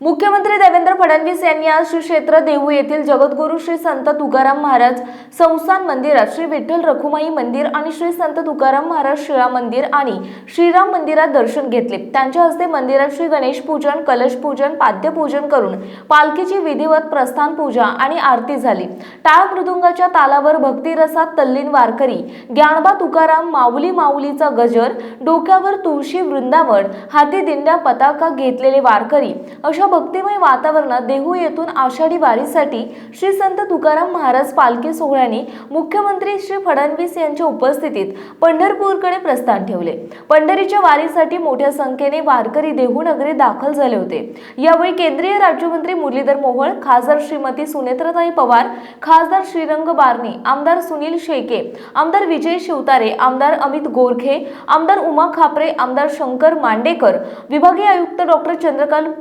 मुख्यमंत्री देवेंद्र फडणवीस यांनी आज श्री क्षेत्र देहू येथील जगद्गुरू श्री संत तुकाराम महाराज संस्थान मंदिरात श्री विठ्ठल रखुमाई मंदिर आणि श्री संत तुकाराम महाराज शिळा मंदिर आणि श्रीराम मंदिरात दर्शन घेतले. त्यांच्या हस्ते मंदिरात श्री गणेश पूजन कलश पूजन पाद्यपूजन करून पालखीची विधिवत प्रस्थान पूजा आणि आरती झाली. टाळ मृदुंगाच्या तालावर भक्तिरसात तल्लीन वारकरी ज्ञानबा तुकाराम माऊली माऊलीचा गजर डोक्यावर तुळशी वृंदावन हाती दिंड्या पताका घेतलेले वारकरी अशा भक्तिमय वातावरणात देहू येथून आषाढी वारीसाठी श्री संत तुकाराम महाराज पालखी सोहळ्याने मुख्यमंत्री श्री फडणवीस यांच्या उपस्थितीत पंढरपूरकडे प्रस्थान ठेवले. पंढरीच्या वारीसाठी मोठ्या संख्येने वारकरी देहू नगरी दाखल झाले होते. यावेळी केंद्रीय राज्यमंत्री मुरलीधर मोहोळ खासदार श्रीमती सुनेत्रताई पवार खासदार श्रीरंग बारणे आमदार सुनील शेके आमदार विजय शिवतारे आमदार अमित गोरखे आमदार उमा खापरे आमदार शंकर मांडेकर विभागीय आयुक्त डॉक्टर चंद्रकांत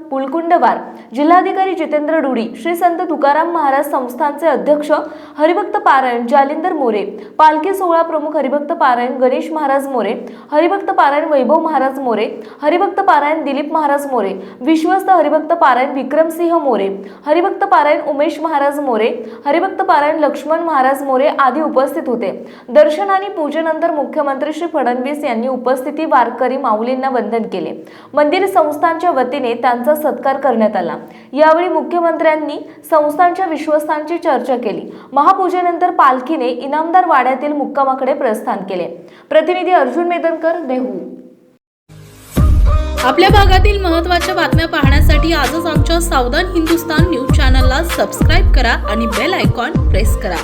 पुलकुंडवार जिल्हाधिकारी जितेंद्र डुडी श्री संत तुकाराम महाराज संस्थानचे अध्यक्ष हरिभक्त पारायण जालिंदर मोरे पालखी सोहळा प्रमुख हरिभक्त पारायण गणेश महाराज मोरे हरिभक्त पारायण वैभव महाराज मोरे हरिभक्त पारायण दिलीप महाराज मोरे विश्वस्त हरिभक्त पारायण विक्रमसिंह मोरे हरिभक्त पारायण उमेश महाराज मोरे हरिभक्त पारायण लक्ष्मण महाराज मोरे आदी उपस्थित होते. दर्शन आणि पूजेनंतर मुख्यमंत्री श्री फडणवीस यांनी उपस्थिती वारकरी माऊलींना वंदन केले. मंदिर संस्थांच्या वतीने त्यांचा सत्कार करण्यात आला. यावेळी मुख्यमंत्र्यांनी संस्थांच्या विश्वस्तांची चर्चा केली. महापूजेनंतर पालखीने इनामदार वाड्यातील मुक्कामाकडे प्रस्थान केले. प्रतिनिधी अर्जुन मेदनकर देहू. आपल्या भागातील महत्त्वाच्या बातम्या पाहण्यासाठी आजच आमच्या सावधान हिंदुस्तान न्यूज चॅनलला सबस्क्राईब करा आणि बेल आयकॉन प्रेस करा.